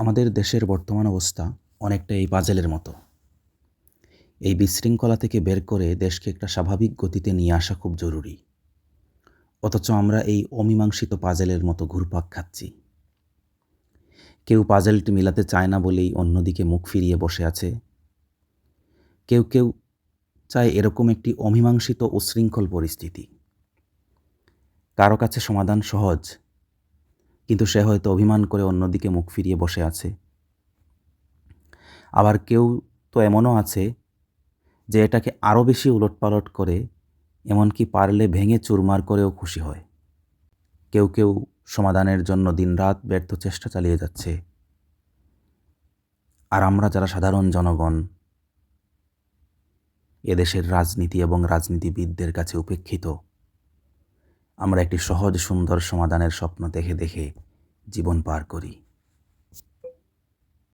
আমাদের দেশের বর্তমান অবস্থা অনেকটা এই পাজেলের মতো। এই বিশৃঙ্খলা থেকে বের করে দেশকে একটা স্বাভাবিক গতিতে নিয়ে আসা খুব জরুরি। অথচ আমরা এই অমীমাংসিত পাজেলের মতো ঘুরপাক খাচ্ছি। কেউ পাজেলটি মিলাতে চায় না বলেই অন্যদিকে মুখ ফিরিয়ে বসে আছে। কেউ কেউ চায় এরকম একটি অমীমাংসিত উশৃঙ্খল পরিস্থিতি। কারও কাছে সমাধান সহজ কিন্তু সে হয়তো অভিমান করে অন্যদিকে মুখ ফিরিয়ে বসে আছে। আবার কেউ তো এমনও আছে যে এটাকে আরও বেশি উলটপালট করে, এমনকি পারলে ভেঙে চুরমার করেও খুশি হয়। কেউ কেউ সমাধানের জন্য দিনরাত ব্যর্থ চেষ্টা চালিয়ে যাচ্ছে। আর আমরা যারা সাধারণ জনগণ, এদেশের রাজনীতি এবং রাজনীতিবিদদের কাছে উপেক্ষিত আমরা একটি সহজ সুন্দর সমাধানের স্বপ্ন দেখে দেখে জীবন পার করি।